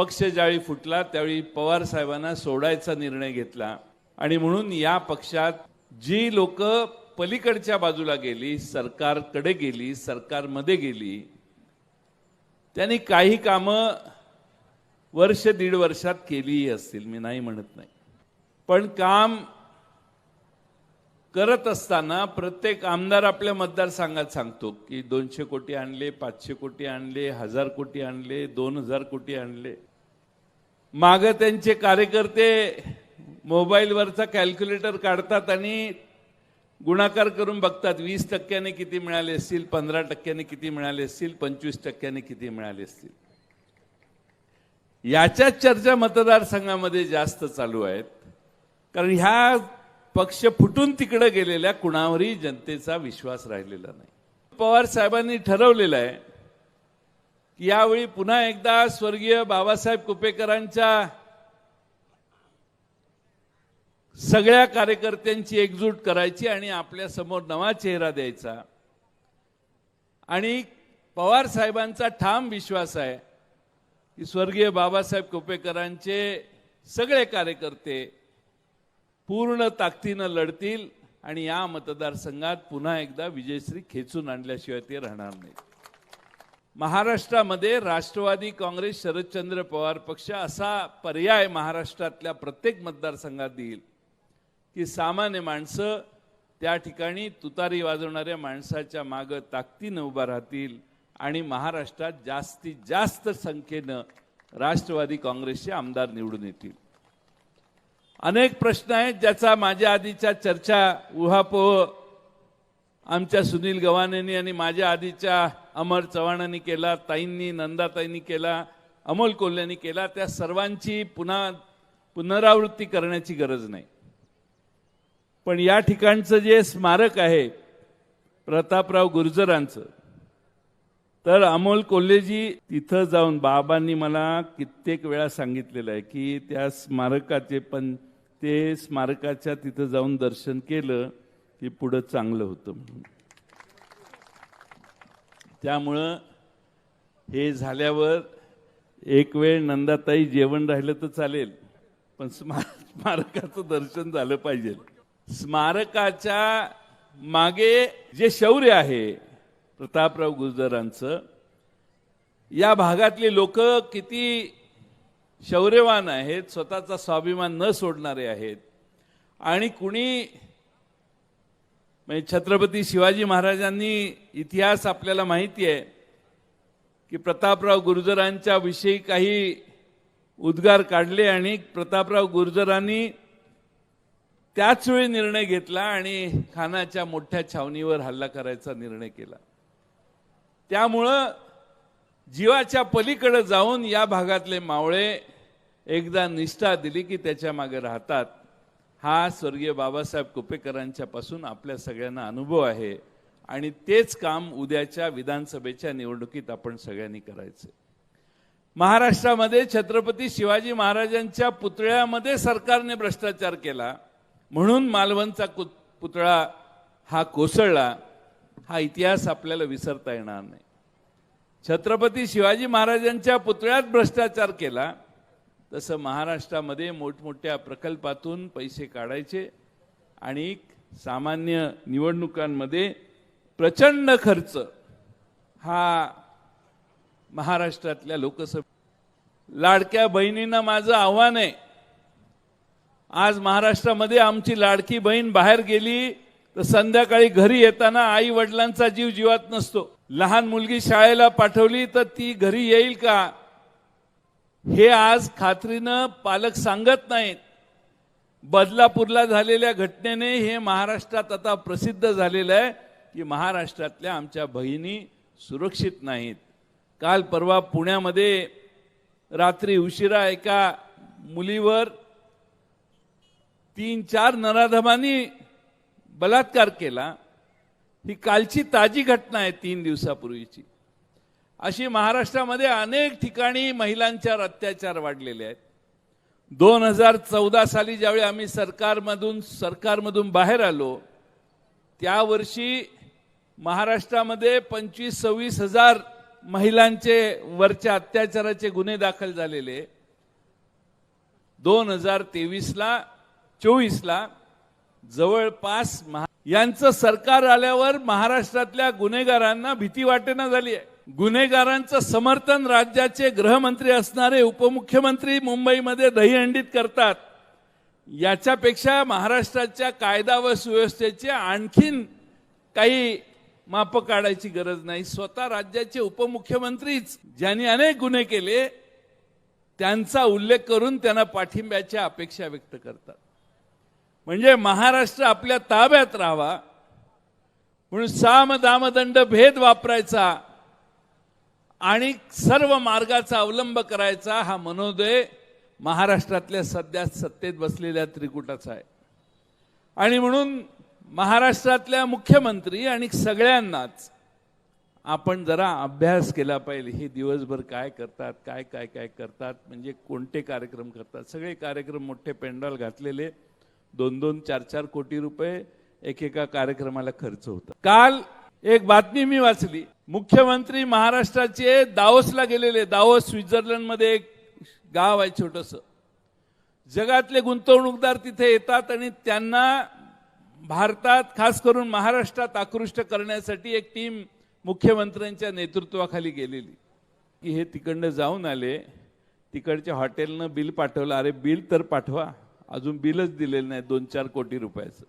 पक्ष ज्यावेळी फुटला त्यावेळी पवार साहेबांना सोडायचा निर्णय घेतला. आणि म्हणून या पक्षात जी लोक पलीकडच्या बाजूला गेली सरकारकडे गेली सरकारमध्ये गेली त्यांनी काही कामं वर्ष दीड वर्षात केलीही असतील मी नाही म्हणत नाही. पण काम करत असताना प्रत्येक आमदार आपल्या मतदारसंघात सांगतो की दोनशे कोटी आणले पाचशे कोटी आणले हजार कोटी आणले दोन हजार कोटी आणले. माग त्यांचे कार्यकर्ते मोबाईलवरचा कॅल्क्युलेटर काढतात आणि गुणाकार करून बघतात. वीस टक्क्याने किती मिळाले असतील पंधरा टक्क्याने किती मिळाले असतील पंचवीस टक्क्याने किती मिळाले असतील. याच्याच चर्चा मतदारसंघामध्ये जास्त चालू आहेत. कारण ह्या पक्ष फुटून तिकडे गेलेल्या कुणावरही जनतेचा विश्वास राहिलेला नाही. पवार साहेबांनी ठरवलेलं आहे यावेळी पुन्हा एकदा स्वर्गीय बाबासाहेब कुपेकरांच्या सगळ्या कार्यकर्त्यांची एकजूट करायची आणि आपल्यासमोर नवा चेहरा द्यायचा. आणि पवार साहेबांचा ठाम विश्वास आहे की स्वर्गीय बाबासाहेब कुपेकरांचे सगळे कार्यकर्ते पूर्ण ताकदीनं लढतील आणि या मतदारसंघात पुन्हा एकदा विजयश्री खेचून आणल्याशिवाय ते राहणार नाही महाराष्ट्रामध्ये राष्ट्रवादी काँग्रेस शरदचंद्र पवार पक्ष असा पर्याय महाराष्ट्रातल्या प्रत्येक मतदारसंघात देईल की सामान्य माणसं त्या ठिकाणी तुतारी वाजवणाऱ्या माणसाच्या मागं ताकदीनं उभा राहतील आणि महाराष्ट्रात जास्तीत जास्त संख्येनं राष्ट्रवादी काँग्रेसचे आमदार निवडून येतील. अनेक प्रश्न आहेत ज्याचा माझ्या आधीच्या चर्चा उहापोह आमच्या सुनील गव्हाणेंनी आणि माझ्या आधीच्या अमर चव्हाणांनी केला ताईंनी नंदाताईंनी केला अमोल कोल्ह्यांनी केला त्या सर्वांची पुन्हा पुनरावृत्ती करण्याची गरज नाही. पण या ठिकाणचं जे स्मारक आहे प्रतापराव गुर्जरांचं तर अमोल कोल्हेजी तिथं जाऊन बाबांनी मला कित्येक वेळा सांगितलेलं आहे की त्या स्मारकाचे पण ते स्मारकाच्या तिथं जाऊन दर्शन केलं की पुढं चांगलं होतं म्हणून. त्यामुळं हे झाल्यावर एक वेळ नंदाताई जेवण राहिलं तर चालेल पण स्मा स्मारकाचं दर्शन झालं पाहिजे. स्मारकाच्या मागे जे शौर्य आहे प्रतापराव गुर्जरांचं या भागातली लोक किती शौर्यवान आहेत स्वतःचा स्वाभिमान न सोडणारे आहेत. आणि कुणी म्हणजे छत्रपती शिवाजी महाराजांनी इतिहास आपल्याला माहिती आहे की प्रतापराव गुर्जरांच्या विषयी काही उद्गार काढले आणि प्रतापराव गुर्जरांनी त्याच वेळी निर्णय घेतला आणि खानाच्या मोठ्या छावणीवर हल्ला करायचा निर्णय केला. त्यामुळं जीवाच्या पलीकडे जाऊन या भागातले मावळे एकदा निष्ठा दिली की त्याच्यामागे राहतात. हा स्वर्गीय बाबासाहेब कुपेकरांच्या पासून आपल्या सगळ्यांना अनुभव आहे आणि तेच काम उद्याच्या विधानसभेच्या निवडणुकीत आपण सगळ्यांनी करायचं. महाराष्ट्रामध्ये छत्रपती शिवाजी महाराजांच्या पुतळ्यामध्ये सरकारने भ्रष्टाचार केला म्हणून मालवणचा कु- पुतळा हा कोसळला हा इतिहास आपल्याला विसरता येणार नाही. छत्रपती शिवाजी महाराजांच्या पुतळ्यात भ्रष्टाचार केला तसं महाराष्ट्रामध्ये मोठमोठ्या प्रकल्पातून पैसे काढायचे आणि सामान्य निवडणुकांमध्ये प्रचंड खर्च हा महाराष्ट्रातल्या लोकसभे लाडक्या बहिणींना माझं आव्हान आहे. आज महाराष्ट्रामध्ये आमची लाडकी बहीण बाहेर गेली तर संध्याकाळी घरी येताना आई वडिलांचा जीव जीवात नसतो. लहान मुलगी शाळेला पाठवली तर ती घरी येईल का? हे आज खात्रीनं पालक सांगत नाहीत. बदलापूरला झालेल्या घटनेने हे महाराष्ट्रात आता प्रसिद्ध झालेलं आहे की महाराष्ट्रातल्या आमच्या बहिणी सुरक्षित नाहीत. काल परवा पुण्यामध्ये रात्री उशिरा एका मुलीवर तीन चार नराधमांनी बलात्कार केला. ही कालची ताजी घटना आहे तीन दिवसापूर्वीची. अशी महाराष्ट्रामध्ये अनेक ठिकाणी महिलांच्यावर अत्याचार वाढलेले आहेत. दोन हजार चौदा साली ज्यावेळी आम्ही सरकारमधून सरकारमधून बाहेर आलो त्या वर्षी महाराष्ट्रामध्ये पंचवीस सव्वीस हजार महिलांचे वरच्या अत्याचाराचे गुन्हे दाखल झालेले. दोन हजार तेवीसला चोवीसला जवळपास महा- यांचं सरकार आल्यावर महाराष्ट्रातल्या गुन्हेगारांना भीती वाटेना झाली आहे. गुन्हेगारांचं समर्थन राज्याचे गृहमंत्री असणारे उपमुख्यमंत्री मुंबईमध्ये दहीहंडीत करतात. याच्यापेक्षा महाराष्ट्राच्या कायदा व सुव्यवस्थेचे आणखीन काही माप काढायची गरज नाही. स्वतः राज्याचे उपमुख्यमंत्रीच ज्यांनी अनेक गुन्हे केले त्यांचा उल्लेख करून त्यांना पाठिंब्याच्या अपेक्षा व्यक्त करतात. म्हणजे महाराष्ट्र आपल्या ताब्यात राहावा. म्हणून साम दामदंड भेद वापरायचा आणि सर्व मार्गाचा अवलंब करायचा हा मनोदय महाराष्ट्रातल्या सध्या सत्तेत बसलेल्या त्रिकुटाचा आहे. आणि म्हणून महाराष्ट्रातल्या मुख्यमंत्री आणि सगळ्यांनाच आपण जरा अभ्यास केला पाहिजे हे दिवसभर काय करतात काय काय काय करतात म्हणजे कोणते कार्यक्रम करतात. सगळे कार्यक्रम मोठे पेंडॉल घातलेले दोन दोन चार चार कोटी रुपये एकेका कार्यक्रमाला खर्च होता काल एक बातमी मी वाचली. मुख्यमंत्री महाराष्ट्राचे दावोसला गेलेले दावोस स्वित्झर्लंडमध्ये एक गाव आहे छोटस. जगातले गुंतवणूकदार तिथे येतात आणि त्यांना भारतात खास करून महाराष्ट्रात आकृष्ट करण्यासाठी एक टीम मुख्यमंत्र्यांच्या नेतृत्वाखाली गेलेली. की हे तिकडनं जाऊन आले तिकडच्या हॉटेलनं बिल पाठवलं. अरे बिल तर पाठवा. अजून बिलच दिलेलं नाही दोन चार कोटी रुपयाचं.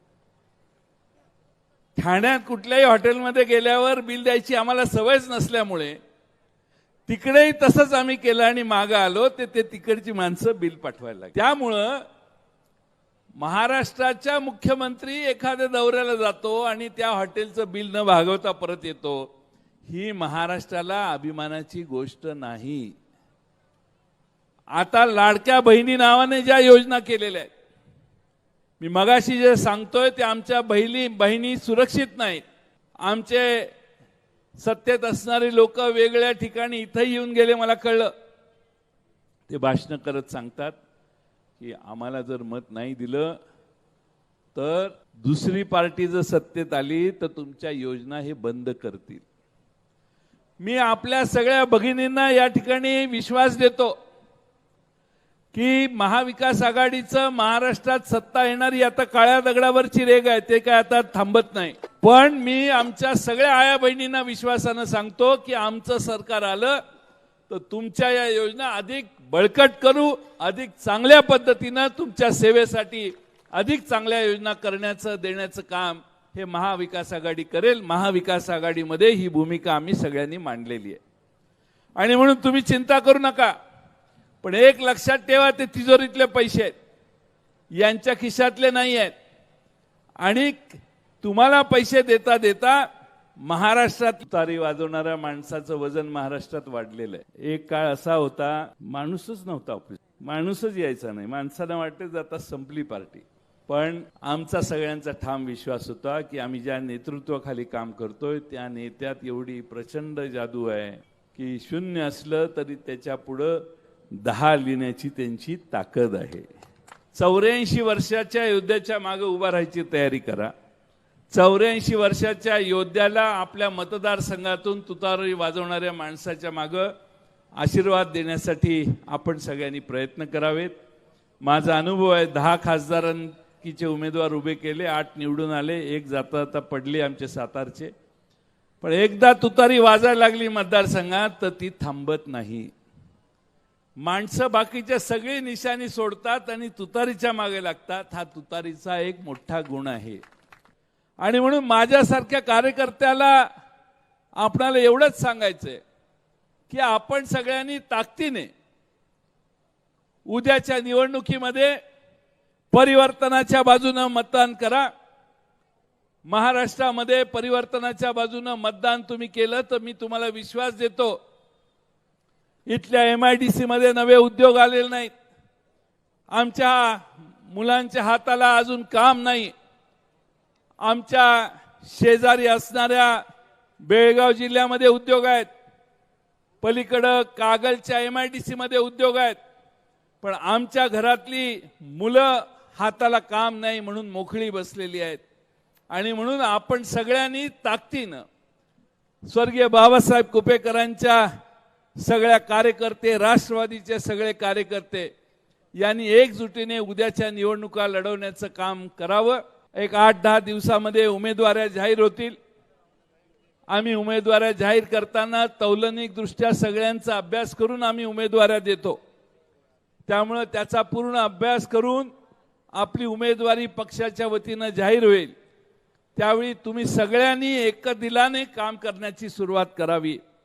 ठाण्यात कुठल्याही हॉटेलमध्ये गेल्यावर बिल द्यायची आम्हाला सवयच नसल्यामुळे तिकडेही तसंच आम्ही केलं आणि मागं आलो ते ते तिकडची माणसं बिल पाठवायला लागली. त्यामुळं महाराष्ट्राच्या मुख्यमंत्री एखाद्या दौऱ्याला जातो आणि त्या हॉटेलचं बिल न भागवता परत येतो ही महाराष्ट्राला अभिमानाची गोष्ट नाही. आता लाडक्या बहिणी नावाने ज्या योजना केलेल्या आहेत मी मगाशी जे सांगतोय ते आमच्या बहिणी बहिणी सुरक्षित नाहीत. आमचे सत्तेत असणारे लोक वेगळ्या ठिकाणी इथं येऊन गेले मला कळलं. ते भाषणं करत सांगतात की आम्हाला जर मत नाही दिलं तर दुसरी पार्टी जर सत्तेत आली तर तुमच्या योजना हे बंद करतील. मी आपल्या सगळ्या भगिनींना या ठिकाणी विश्वास देतो. की महाविकास आघाडीचं महाराष्ट्रात सत्ता येणारी आता काळ्या दगडावरची रेग आहे ते काय आता थांबत नाही. पण मी आमच्या सगळ्या आया बहिणींना विश्वासानं सांगतो की आमचं सरकार आलं तर तुमच्या या योजना अधिक बळकट करू अधिक चांगल्या पद्धतीनं तुमच्या सेवेसाठी अधिक चांगल्या योजना करण्याचं देण्याचं काम हे महाविकास आघाडी करेल. महाविकास आघाडीमध्ये ही भूमिका आम्ही सगळ्यांनी मांडलेली आहे. आणि म्हणून तुम्ही चिंता करू नका. पण एक लक्षात ठेवा ते तिजोरीतले पैसे आहेत. यांच्या खिशातले नाही आहेत. आणि तुम्हाला पैसे देता देता महाराष्ट्रात तारी वाजवणाऱ्या माणसाचं वजन महाराष्ट्रात वाढलेलं आहे. एक काळ असा होता माणूसच नव्हता ऑफिस माणूसच यायचा नाही. माणसाला वाटते जाता संपली पार्टी पण आमचा सगळ्यांचा ठाम विश्वास होता की आम्ही ज्या नेतृत्वाखाली काम करतोय त्या नेत्यात एवढी प्रचंड जादू आहे की शून्य असलं तरी त्याच्या पुढं दहा लिहिण्याची त्यांची ताकद आहे. चौऱ्याऐंशी वर्षाच्या योद्ध्याच्या मागे उभा राहायची तयारी करा. चौऱ्याऐंशी वर्षाच्या योद्ध्याला आपल्या मतदारसंघातून तुतारी वाजवणाऱ्या माणसाच्या मागं आशीर्वाद देण्यासाठी आपण सगळ्यांनी प्रयत्न करावेत. माझा अनुभव आहे दहा खासदारांकीचे उमेदवार उभे केले आठ निवडून आले एक जाता जाता पडले आमचे सातारचे. पण एकदा तुतारी वाजायला लागली मतदारसंघात तर ती थांबत नाही. माणसं बाकीच्या सगळी निशाणी सोडतात आणि तुतारीच्या मागे लागतात. हा तुतारीचा एक मोठा गुण आहे. आणि म्हणून माझ्यासारख्या कार्यकर्त्याला आपणाला एवढंच सांगायचंय की आपण सगळ्यांनी ताकदीने उद्याच्या निवडणुकीमध्ये परिवर्तनाच्या बाजूनं मतदान करा. महाराष्ट्रामध्ये परिवर्तनाच्या बाजूनं मतदान तुम्ही केलं तर मी तुम्हाला विश्वास देतो. इथल्या एम आय डी सीमध्ये नवे उद्योग आलेले नाहीत. आमच्या मुलांच्या हाताला अजून काम नाही. आमच्या शेजारी असणाऱ्या बेळगाव जिल्ह्यामध्ये उद्योग आहेत. पलीकडं कागलच्या एम आय डी सीमध्ये उद्योग आहेत. पण आमच्या घरातली मुलं हाताला काम नाही म्हणून मोकळी बसलेली आहेत. आणि म्हणून आपण सगळ्यांनी ताकदीनं स्वर्गीय बाबासाहेब कुपेकरांच्या सगळ्या कार्यकर्ते राष्ट्रवादीचे सगळे कार्यकर्ते यांनी एकजुटीने उद्याच्या निवडणुका लढवण्याचं काम करावं. एक आठ दहा दिवसामध्ये उमेदवाऱ्या जाहीर होतील. आम्ही उमेदवाऱ्या जाहीर करताना तौलनिकदृष्ट्या सगळ्यांचा अभ्यास करून आम्ही उमेदवाऱ्या देतो. त्यामुळं त्याचा पूर्ण अभ्यास करून आपली उमेदवारी पक्षाच्या वतीनं जाहीर होईल. त्यावेळी तुम्ही सगळ्यांनी एक दिलाने काम करण्याची सुरुवात करावी.